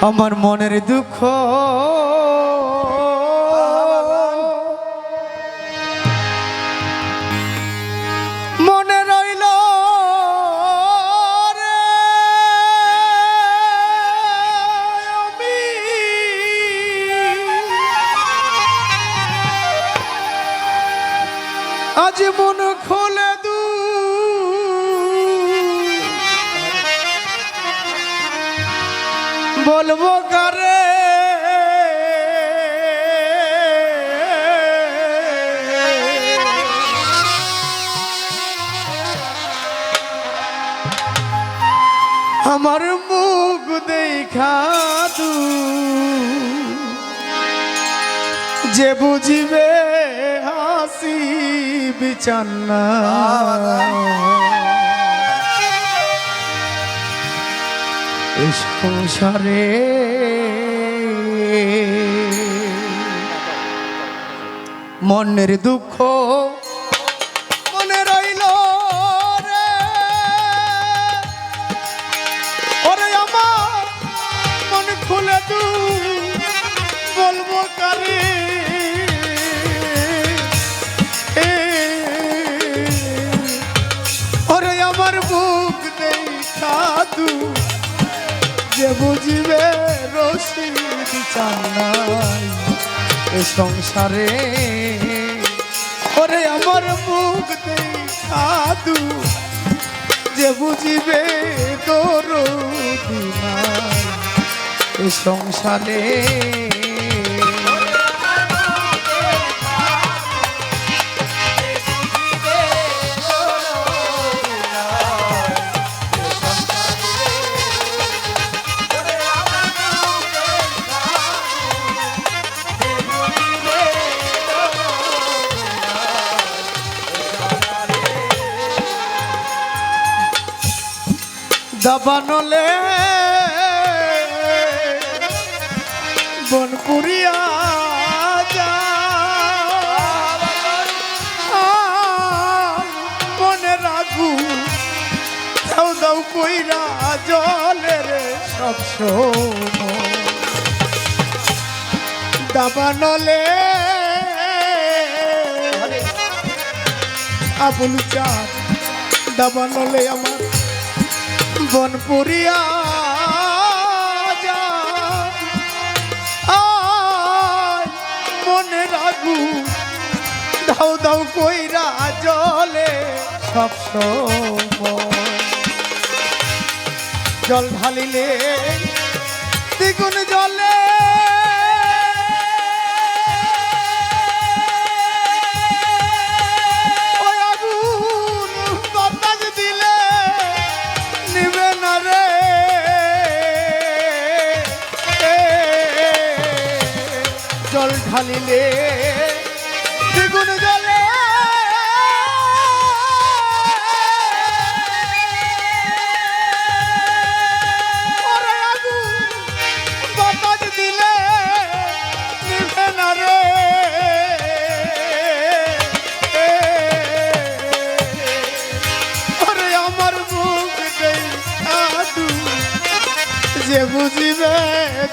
আমার মনের দুঃখ। মনে রইল যে বুঝিবে হাসি বিছানা। সংসারে মনের দুঃখ রসিদ চাই এ সংসারে। ওরে আমার মুখ দেখা যে বুঝিবে তোর এ সংসারে দাবানলে বনপুরিয়া যা মনে রাখু দাও দাও কইরা জলের সব সময়। দাবানলে আবুল চাঁদ দাবানলে আমার বনপুরিয়া মনে রাখু দাও দাও কইরা জলে সব জল ঢালিলে দ্বিগুণ জলে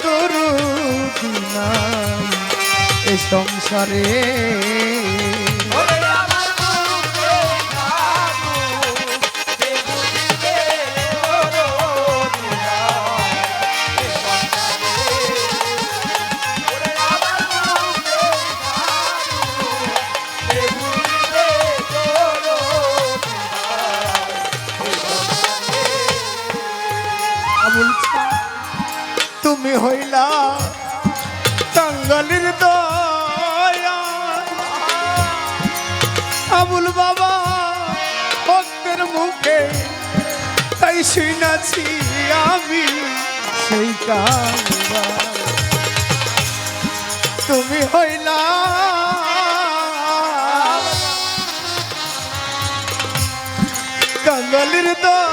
গরু দিনাই এ সংসারে হইলা টাঙ্গালির দয়া। আবুল বাবা ভক্তের মুখে তাই আমি সেই তুমি হইলা কাঙ্গালির দয়া।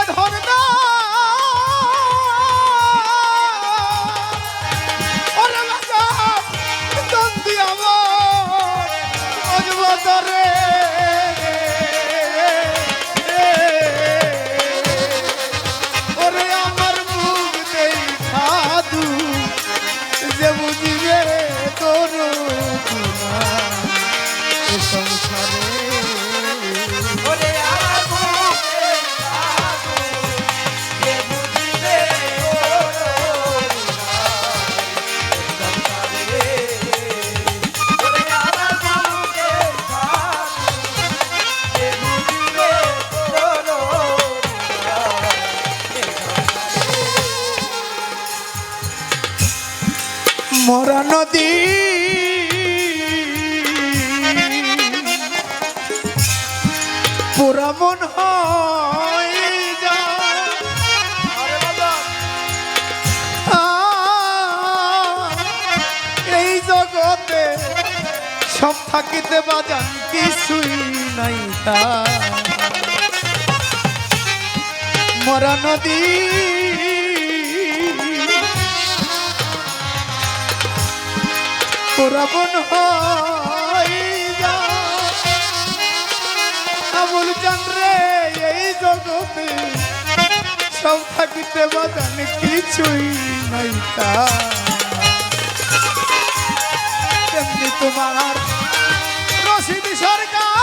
Motor আপন হয় এই জগতে সব থাকিতে বাজান কিছুই নাই তা। মরা নদী। পুরাবন হয় আবুল চন্দ্র হাতে সব থাকিতে বাদান কিছুই নাই তা। তেমনি তোমার রশিদ সরকার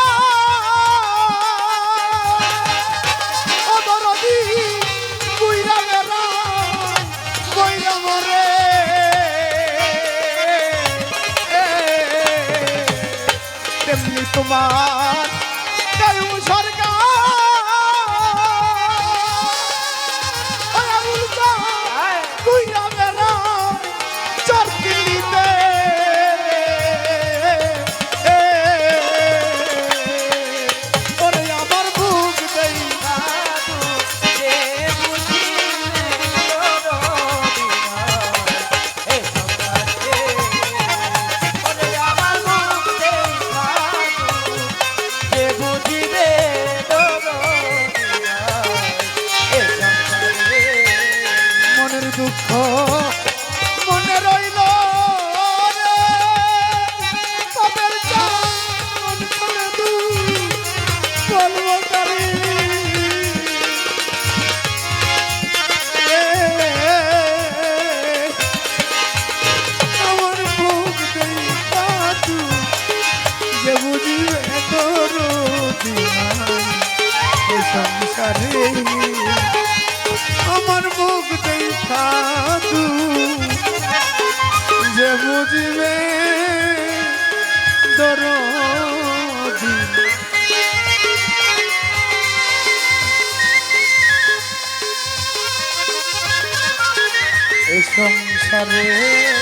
সংসারে